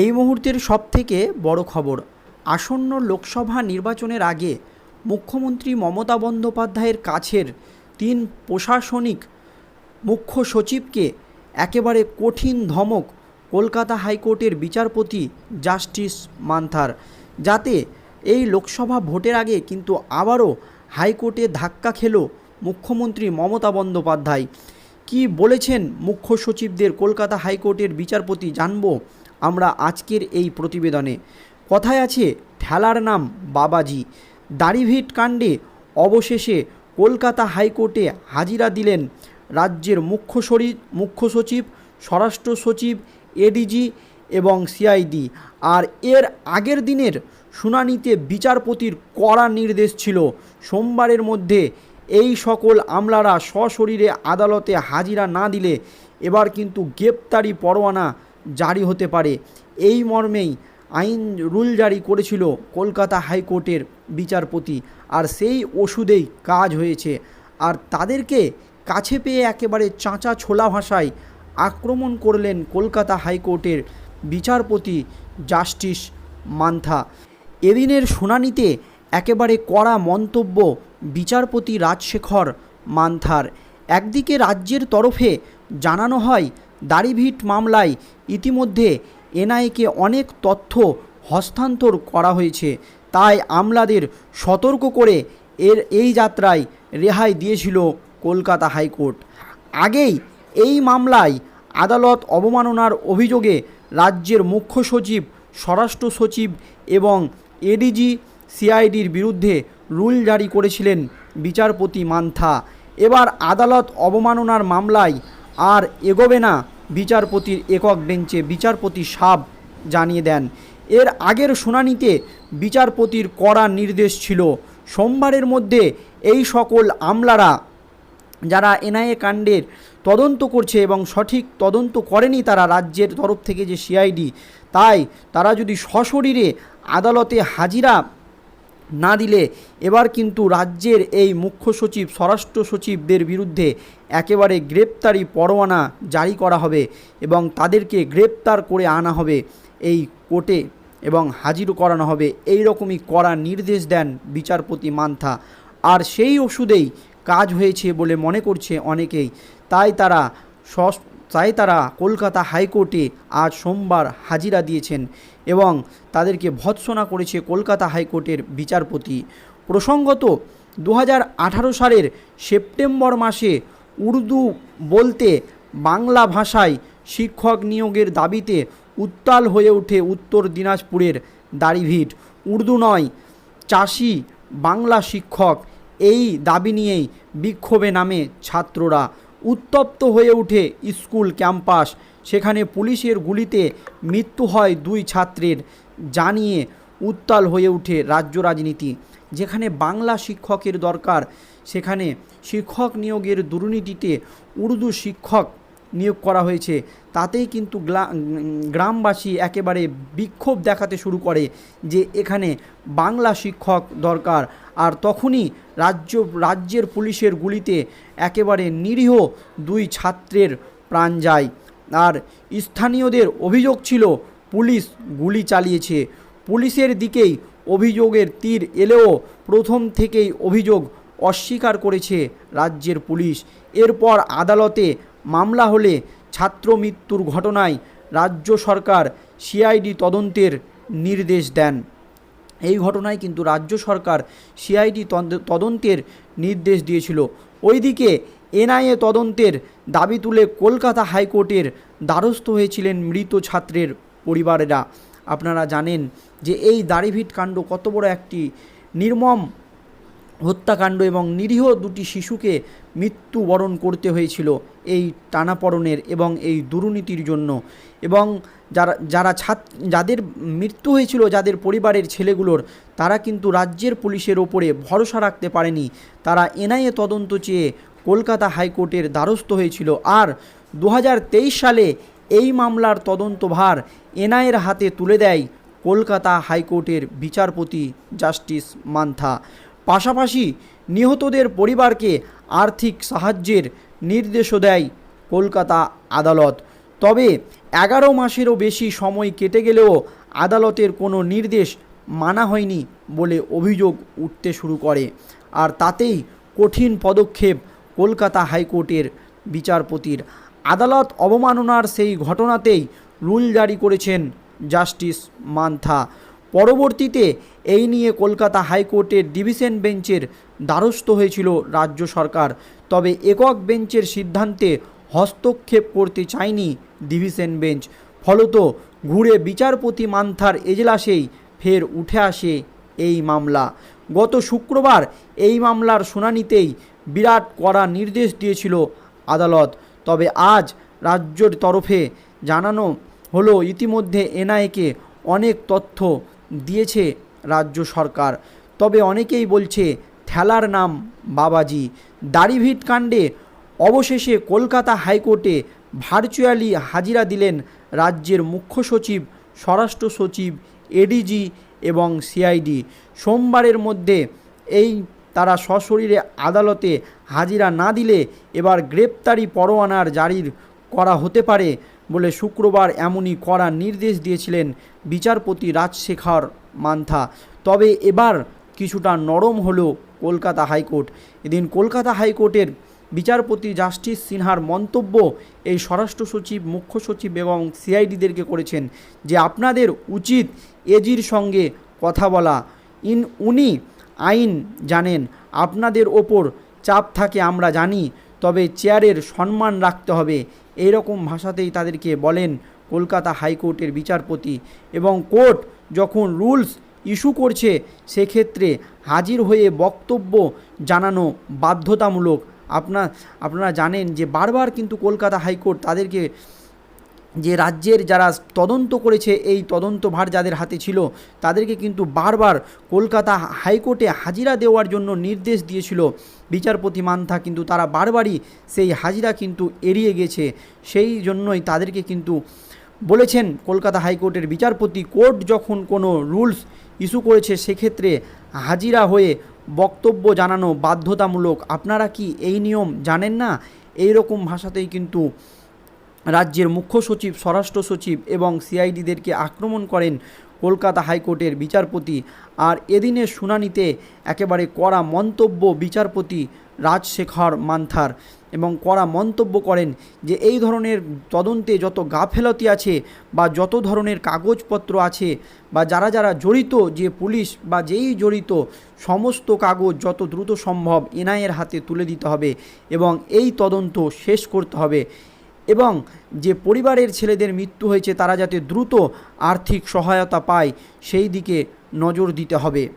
এই মুহূর্তের সবথেকে বড় খবর, আসন্ন লোকসভা নির্বাচনের আগে মুখ্যমন্ত্রী মমতা বন্দ্যোপাধ্যায়ের কাছের তিন প্রশাসনিক মুখ্য সচিবকে একেবারে কঠিন ধমক কলকাতা হাইকোর্টের বিচারপতি জাস্টিস মান্থার। যাতে এই লোকসভা ভোটের আগে কিন্তু আবারও হাইকোর্টে ধাক্কা খেল মুখ্যমন্ত্রী মমতা বন্দ্যোপাধ্যায়। কি বলেছেন মুখ্য সচিবদের কলকাতা হাইকোর্টের বিচারপতি জানব? আমরা আজকের এই প্রতিবেদনে। কথায় আছে, ঠেলার নাম বাবাজি। দাড়িভিট কাণ্ডে অবশেষে কলকাতা হাইকোর্টে হাজিরা দিলেন রাজ্যের মুখ্য মুখ্য সচিব, স্বরাষ্ট্র সচিব, এডিজি এবং সিআইডি। আর এর আগের দিনের শুনানিতে বিচারপতির কড়া নির্দেশ ছিল, সোমবারের মধ্যে এই সকল আমলারা সশরীরে আদালতে হাজিরা না দিলে এবার কিন্তু গ্রেপ্তারি পরোয়ানা জারি হতে পারে। এই মর্মেই আইন রুল জারি করেছিল কলকাতা হাইকোর্টের বিচারপতি। আর সেই ওষুধেই কাজ হয়েছে। আর তাদেরকে কাছে পেয়ে একেবারে চাঁচা ছোলা ভাষায় আক্রমণ করলেন কলকাতা হাইকোর্টের বিচারপতি জাস্টিস মান্থা। এদিনের শুনানিতে একেবারে কড়া মন্তব্য বিচারপতি রাজশেখর মান্থার। একদিকে রাজ্যের তরফে জানানো হয় দাড়িভিট মামলায় ইতিমধ্যে এনআইকে অনেক তথ্য হস্তান্তর করা হয়েছে। তাই আমলাদের সতর্ক করে এর এই যাত্রায় রেহাই দিয়েছিল কলকাতা হাইকোর্ট। আগেই এই মামলায় আদালত অবমাননার অভিযোগে রাজ্যের মুখ্য সচিব, স্বরাষ্ট্র সচিব এবং এডিজি, সিআইডির বিরুদ্ধে রুল জারি করেছিলেন বিচারপতি মান্থা। এবার আদালত অবমাননার মামলায় আর এগোবে না বিচারপতির একক বেঞ্চে বিচারপতি সাব জানিয়ে দেন। এর আগের শুনানিতে বিচারপতির কড়া নির্দেশ ছিল। সোমবারের মধ্যে এই সকল আমলারা যারা এনআইএ কাণ্ডের তদন্ত করছে এবং সঠিক তদন্ত করেনি তারা রাজ্যের তরফ থেকে যে সিআইডি, তাই তারা যদি সশরীরে আদালতে হাজিরা না দিলে এবার কিন্তু রাজ্যের এই মুখ্য সচিব, স্বরাষ্ট্র সচিবদের বিরুদ্ধে একেবারে গ্রেপ্তারি পরোয়ানা জারি করা হবে এবং তাদেরকে গ্রেপ্তার করে আনা হবে এই কোর্টে এবং হাজির করানো হবে। এই রকমই করা নির্দেশ দেন বিচারপতি মান্থা। আর সেই ওষুধেই কাজ হয়েছে বলে মনে করছে অনেকেই। তাই তারা তাই তারা কলকাতা হাইকোর্টে আজ সোমবার হাজিরা দিয়েছেন এবং তাদেরকে ভৎসনা করেছে কলকাতা হাইকোর্টের বিচারপতি। প্রসঙ্গত দু হাজার আঠারো সালের সেপ্টেম্বর মাসে উর্দু বলতে বাংলা ভাষায় শিক্ষক নিয়োগের দাবিতে উত্তাল হয়ে ওঠে উত্তর দিনাজপুরের দাড়িভিট। উর্দু নয়, চাষি বাংলা শিক্ষক এই দাবি নিয়েই বিক্ষোভে নামে ছাত্ররা। উত্তপ্ত হয়ে ওঠে স্কুল ক্যাম্পাস। সেখানে পুলিশের গুলিতে মৃত্যু হয় দুই ছাত্রের, জানিয়ে উত্তাল হয়ে ওঠে রাজ্য রাজনীতি। যেখানে বাংলা শিক্ষকের দরকার, সেখানে শিক্ষক নিয়োগের দুর্নীতিতে উর্দু শিক্ষক নিয়োগ করা হয়েছে। তাতেই কিন্তু গ্রামবাসী একেবারে বিক্ষোভ দেখাতে শুরু করে যে এখানে বাংলা শিক্ষক দরকার। আর তখনই রাজ্য, রাজ্যের পুলিশের গুলিতে একেবারে নিরীহ দুই ছাত্রের প্রাণ যায়। আর স্থানীয়দের অভিযোগ ছিল, পুলিশ গুলি চালিয়েছে। পুলিশের দিকেই অভিযোগের তীর এলেও প্রথম থেকেই অভিযোগ অস্বীকার করেছে রাজ্যের পুলিশ। এরপর আদালতে মামলা হলে ছাত্র মৃত্যুর ঘটনায় রাজ্য সরকার সিআইডি তদন্তের নির্দেশ দেন। এই ঘটনায় কিন্তু রাজ্য সরকার সিআইডি তদন্তের নির্দেশ দিয়েছিল। ওইদিকে এনআইএ তদন্তের দাবি তুলে কলকাতা হাইকোর্টের দ্বারস্থ হয়েছিলেন মৃত ছাত্রের পরিবারেরা। আপনারা জানেন যে এই দাড়িভিট কাণ্ড কত বড় একটি নির্মম হত্যাকাণ্ড এবং নিরীহ দুটি শিশুকে মৃত্যুবরণ করতে হয়েছিল এই টানাপড়নের এবং এই দুর্নীতির জন্য। এবং যারা যারা ছাত, যাদের মৃত্যু হয়েছিল যাদের পরিবারের ছেলেগুলোর, তারা কিন্তু রাজ্যের পুলিশের ওপরে ভরসা রাখতে পারেনি। তারা এনআইএ তদন্ত চেয়ে কলকাতা হাইকোর্টের দ্বারস্থ হয়েছিল। আর দু হাজার তেইশ সালে এই মামলার তদন্তভার এনআইয়ের হাতে তুলে দেয় কলকাতা হাইকোর্টের বিচারপতি জাস্টিস মান্থা। পাশাপাশি নিহতদের পরিবারকে আর্থিক সাহায্যের নির্দেশও দেয় কলকাতা আদালত। তবে এগারো মাসেরও বেশি সময় কেটে গেলেও আদালতের কোনো নির্দেশ মানা হয়নি বলে অভিযোগ উঠতে শুরু করে। আর তাতেই কঠিন পদক্ষেপ কলকাতা হাইকোর্টের বিচারপতির। আদালত অবমাননার সেই ঘটনাতেই রুল জারি করেছেন জাস্টিস মান্থা। পরবর্তীতে এই নিয়ে কলকাতা হাইকোর্টের ডিভিশন বেঞ্চের দ্বারস্থ হয়েছিল রাজ্য সরকার। তবে একক বেঞ্চের সিদ্ধান্তে হস্তক্ষেপ করতে চায়নি ডিভিশন বেঞ্চ। ফলত ঘুরে বিচারপতি মান্থার এজলাসেই ফের উঠে আসে এই মামলা। গত শুক্রবার এই মামলার শুনানিতেই বিরাট কড়া নির্দেশ দিয়েছিল আদালত। তবে আজ রাজ্যের তরফে জানানো হলো, ইতিমধ্যে এনআইকে অনেক তথ্য দিয়েছে রাজ্য সরকার। তবে অনেকেই বলছে, ঠেলার নাম বাবাজি। দাড়িভিট কাণ্ডে অবশেষে কলকাতা হাইকোর্টে ভার্চুয়ালি হাজিরা দিলেন রাজ্যের মুখ্য সচিব, স্বরাষ্ট্র সচিব, এডিজি এবং সিআইডি। সোমবারের মধ্যে এই তারা সশরীরে আদালতে হাজিরা না দিলে এবার গ্রেপ্তারি পরোয়ানার জারির করা হতে পারে। বলে শুক্রবার এমনই করার নির্দেশ দিয়েছিলেন বিচারপতি রাজশেখর মান্থা। তবে এবার কিছুটা নরম হলো কলকাতা হাইকোর্ট। এদিন কলকাতা হাইকোর্টের বিচারপতি জাস্টিস সিনহার মন্তব্য এই স্বরাষ্ট্র সচিব, মুখ্য সচিব এবং সিআইডিদেরকে করেছেন যে আপনাদের উচিত এজির সঙ্গে কথা বলা। ইন উনি আইন জানেন, আপনাদের ওপর চাপ থাকে আমরা জানি, তবে চেয়ারের সম্মান রাখতে হবে। রকম ভাষাতেই তাদেরকে বলেন কলকাতা হাইকোর্টের বিচারপতি এবং কোর্ট যখন রুলস ইস্যু করছে, সেক্ষেত্রে হাজির হয়ে বক্তব্য জানানো বাধ্যতামূলক। আপনার আপনারা জানেন যে বারবার কিন্তু কলকাতা হাইকোর্ট তাদেরকে যে রাজ্যের যারা তদন্ত করেছে, এই তদন্তভার যাদের হাতে ছিল, তাদেরকে কিন্তু বারবার কলকাতা হাইকোর্টে হাজিরা দেওয়ার জন্য নির্দেশ দিয়েছিল। বিচারপতি মান্থা কিন্তু তারা বারবারই সেই হাজিরা কিন্তু এড়িয়ে গেছে। সেই জন্যই তাদেরকে কিন্তু বলেছেন কলকাতা হাইকোর্টের বিচারপতি, কোর্ট যখন কোনো রুলস ইস্যু করেছে, সেক্ষেত্রে হাজিরা হয়ে বক্তব্য জানানো বাধ্যতামূলক। আপনারা কি এই নিয়ম জানেন না? এই রকম ভাষাতেই কিন্তু রাজ্যের মুখ্য সচিব, স্বরাষ্ট্র সচিব এবং সিআইডিদেরকে আক্রমণ করেন কলকাতা হাইকোর্টের বিচারপতি। আর এদিনের শুনানিতে একেবারে কড়া মন্তব্য বিচারপতি রাজশেখর মান্থার এবং কড়া মন্তব্য করেন যে এই ধরনের তদন্তে যত গাফেলতি আছে বা যত ধরনের কাগজপত্র আছে বা যারা যারা জড়িত যে পুলিশ বা যেই জড়িত সমস্ত কাগজ যত দ্রুত সম্ভব এনআইয়ের হাতে তুলে দিতে হবে এবং এই তদন্ত শেষ করতে হবে। এবং যে পরিবারের ছেলেদের মৃত্যু হয়েছে, তারা যাতে দ্রুত আর্থিক সহায়তা পায়, সেই দিকে নজর দিতে হবে।